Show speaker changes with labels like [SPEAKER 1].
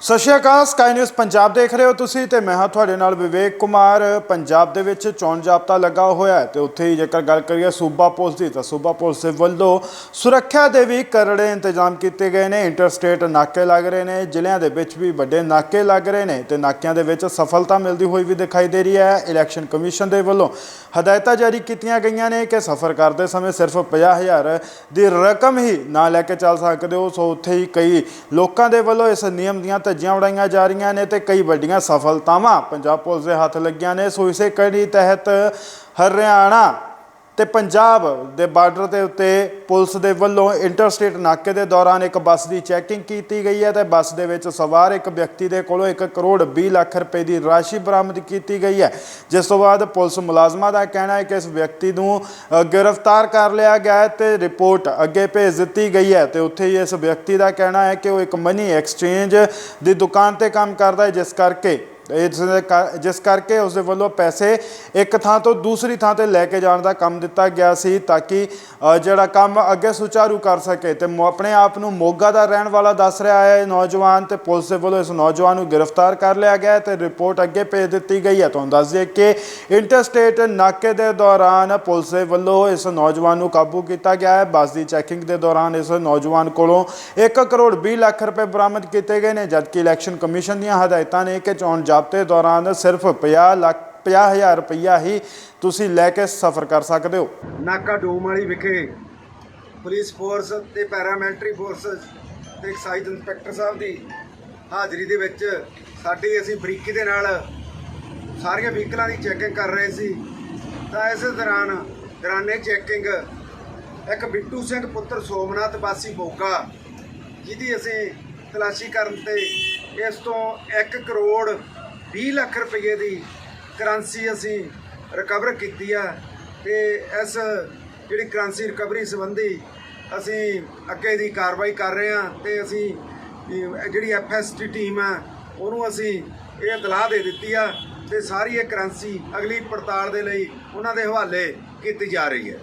[SPEAKER 1] ਸਤਿ ਸ਼੍ਰੀ ਅਕਾਲ ਸਕਾਈ ਨਿਊਜ਼ ਪੰਜਾਬ ਦੇਖ ਰਹੇ ਹੋ ਤੁਸੀਂ ਤੇ ਮੈਂ ਹਾਂ ਤੁਹਾਡੇ ਨਾਲ ਵਿਵੇਕ ਕੁਮਾਰ। ਪੰਜਾਬ ਦੇ ਵਿੱਚ ਚੋਣ ਜਾਬਤਾ ਲੱਗਾ ਹੋਇਆ ਹੈ ਤੇ ਉੱਥੇ ਹੀ ਜੇਕਰ ਗੱਲ ਕਰੀਏ ਸੂਬਾ ਪੁਲਿਸ ਦੀ ਤਾਂ ਸੂਬਾ ਪੁਲਿਸ ਦੇ ਵੱਲੋਂ ਸੁਰੱਖਿਆ ਦੇ ਵੀ ਕਰੜੇ ਇੰਤਜ਼ਾਮ ਕੀਤੇ ਗਏ ਨੇ। ਇੰਟਰਸਟੇਟ ਨਾਕੇ ਲੱਗ ਰਹੇ ਨੇ, ਜ਼ਿਲ੍ਹਿਆਂ ਦੇ ਵਿੱਚ ਵੀ ਵੱਡੇ ਨਾਕੇ ਲੱਗ ਰਹੇ ਨੇ ਤੇ ਨਾਕਿਆਂ ਦੇ ਵਿੱਚ ਸਫਲਤਾ ਮਿਲਦੀ ਹੋਈ ਵੀ ਦਿਖਾਈ ਦੇ ਰਹੀ ਹੈ। ਇਲੈਕਸ਼ਨ ਕਮਿਸ਼ਨ ਦੇ ਵੱਲੋਂ ਹਦਾਇਤਾਂ ਜਾਰੀ ਕੀਤੀਆਂ ਗਈਆਂ ਨੇ ਕਿ ਸਫ਼ਰ ਕਰਦੇ ਸਮੇਂ ਸਿਰਫ 50000 ਦੀ ਰਕਮ ਹੀ ਨਾ ਲੈ ਕੇ ਚੱਲ ਸਕਦੇ ਹੋ। ਸੋ ਉੱਥੇ ਹੀ ਕਈ ਲੋਕਾਂ ਦੇ ਵੱਲੋਂ ਇਸ ਨਿਯਮ ਦੀਆਂ ਧੱਜੀਆਂ ਉਡਾਈਆਂ ਜਾ ਰਹੀਆਂ ਨੇ ਤੇ ਕਈ ਵੱਡੀਆਂ ਸਫਲਤਾਵਾਂ ਪੰਜਾਬ ਪੁਲਿਸ ਦੇ ਹੱਥ ਲੱਗੀਆਂ ਨੇ। ਸੋ ਇਸੇ ਕੜੀ ਤਹਿਤ ਹਰਿਆਣਾ ਤੇ ਪੰਜਾਬ ਦੇ ਬਾਰਡਰ ਦੇ ਉੱਤੇ ਪੁਲਿਸ ਦੇ ਵੱਲੋਂ ਇੰਟਰਸਟੇਟ ਨਾਕੇ ਦੇ ਦੌਰਾਨ ਇੱਕ ਬੱਸ ਦੀ ਚੈਕਿੰਗ ਕੀਤੀ ਗਈ ਹੈ ਤੇ ਬੱਸ ਦੇ ਵਿੱਚ ਸਵਾਰ ਇੱਕ ਵਿਅਕਤੀ ਦੇ ਕੋਲੋਂ 1 ਕਰੋੜ 20 ਲੱਖ ਰੁਪਏ ਦੀ ਰਾਸ਼ੀ ਬਰਾਮਦ ਕੀਤੀ ਗਈ ਹੈ। ਜਿਸ ਤੋਂ ਬਾਅਦ ਪੁਲਿਸ ਮੁਲਾਜ਼ਮਾਂ ਦਾ ਕਹਿਣਾ ਹੈ ਕਿ ਇਸ ਵਿਅਕਤੀ ਨੂੰ ਗ੍ਰਿਫਤਾਰ ਕਰ ਲਿਆ ਗਿਆ ਹੈ ਤੇ ਰਿਪੋਰਟ ਅੱਗੇ ਭੇਜ ਦਿੱਤੀ ਗਈ ਹੈ ਤੇ ਉੱਥੇ ਹੀ ਇਸ ਵਿਅਕਤੀ ਦਾ ਕਹਿਣਾ ਹੈ ਕਿ ਉਹ ਇੱਕ ਮਨੀ ਐਕਸਚੇਂਜ ਦੀ ਦੁਕਾਨ ਤੇ ਕੰਮ ਕਰਦਾ ਹੈ, ਜਿਸ ਕਰਕੇ ਇਸ ਜਿਸ ਕਰਕੇ ਉਸ ਦੇ ਵੱਲੋਂ ਪੈਸੇ ਇੱਕ ਥਾਂ ਤੋਂ ਦੂਸਰੀ ਥਾਂ ਤੇ ਲੈ ਕੇ ਜਾਣ ਦਾ ਕੰਮ ਦਿੱਤਾ ਗਿਆ ਸੀ ਤਾਂ ਕਿ ਜਿਹੜਾ ਕੰਮ ਅੱਗੇ ਸੁਚਾਰੂ ਕਰ ਸਕੇ ਤੇ ਮੋ- ਆਪਣੇ ਆਪ ਨੂੰ ਮੋਗਾ ਦਾ ਰਹਿਣ ਵਾਲਾ ਦੱਸ ਰਿਹਾ ਹੈ। ਇਹ ਨੌਜਵਾਨ ਤੇ ਪੁਲਿਸ ਦੇ ਵੱਲੋਂ ਇਸ ਨੌਜਵਾਨ ਨੂੰ ਗ੍ਰਿਫਤਾਰ ਕਰ ਲਿਆ ਗਿਆ ਹੈ ਤੇ ਰਿਪੋਰਟ ਅੱਗੇ ਭੇਜ ਦਿੱਤੀ ਗਈ ਹੈ। ਤੁਹਾਨੂੰ ਦੱਸ ਦਈਏ ਕਿ ਇੰਟਰਸਟੇਟ ਨਾਕੇ ਦੇ ਦੌਰਾਨ ਪੁਲਿਸ ਦੇ ਵੱਲੋਂ ਇਸ ਨੌਜਵਾਨ ਨੂੰ ਕਾਬੂ ਕੀਤਾ ਗਿਆ ਹੈ। ਬੱਸ ਦੀ ਚੈਕਿੰਗ ਦੇ ਦੌਰਾਨ ਇਸ ਨੌਜਵਾਨ ਕੋਲੋਂ 1 ਕਰੋੜ 20 ਲੱਖ ਰੁਪਏ ਬਰਾਮਦ ਕੀਤੇ ਗਏ ਨੇ, ਜਦਕਿ ਇਲੈਕਸ਼ਨ ਕਮਿਸ਼ਨ ਦੀਆਂ ਹਦਾਇਤਾਂ ਨੇ ਕਿ ਚੋਣ ਹਫ਼ਤੇ ਦੌਰਾਨ ਸਿਰਫ 50 ਲੱਖ 50000 ਰੁਪਈਆ ਹੀ ਤੁਸੀਂ ਲੈ ਕੇ ਸਫ਼ਰ ਕਰ ਸਕਦੇ ਹੋ।
[SPEAKER 2] ਨਾਕਾ ਡੋਮ ਵਾਲੀ ਵਿਖੇ ਪੁਲਿਸ ਫੋਰਸ ਤੇ ਪੈਰਾਮਿਲਟਰੀ ਫੋਰਸ ਤੇ ਐਕਸਾਈਜ਼ ਇੰਸਪੈਕਟਰ ਸਾਹਿਬ ਦੀ ਹਾਜ਼ਰੀ ਦੇ ਵਿੱਚ ਸਾਡੀ ਅਸੀਂ ਬਰੀਕੀ ਦੇ ਨਾਲ ਸਾਰੀਆਂ ਵਹੀਕਲਾਂ ਦੀ ਚੈਕਿੰਗ ਕਰ ਰਹੇ ਸੀ। ਤਾਂ ਇਸ ਦੌਰਾਨ ਦੌਰਾਨੇ ਚੈਕਿੰਗ ਇੱਕ ਬਿੱਟੂ ਸਿੰਘ ਪੁੱਤਰ ਸੋਮਨਾਥ ਵਾਸੀ ਮੋਗਾ ਜਿਹਦੀ ਅਸੀਂ ਤਲਾਸ਼ੀ ਕਰਨ ਤੇ ਇਸ ਤੋਂ 1 ਕਰੋੜ 20 ਲੱਖ ਰੁਪਏ ਦੀ ਕਰੰਸੀ ਅਸੀਂ ਰਿਕਵਰ ਕੀਤੀ ਆ ਤੇ ਇਸ ਜਿਹੜੀ ਕਰੰਸੀ ਰਿਕਵਰੀ ਸੰਬੰਧੀ ਅਸੀਂ ਅੱਗੇ ਦੀ ਕਾਰਵਾਈ ਕਰ ਰਹੇ ਹਾਂ ਤੇ ਅਸੀਂ ਇਹ ਜਿਹੜੀ ਐਫਐਸਟੀ ਟੀਮ ਆ, ਉਹਨੂੰ ਅਸੀਂ ਇਹ ਇਤਲਾਹ ਦੇ ਦਿੱਤੀ ਆ ਤੇ ਸਾਰੀ ਇਹ ਕਰੰਸੀ ਅਗਲੀ ਪੜਤਾਲ ਦੇ ਲਈ ਉਹਨਾਂ ਦੇ ਹਵਾਲੇ ਕੀਤੀ ਜਾ ਰਹੀ ਹੈ।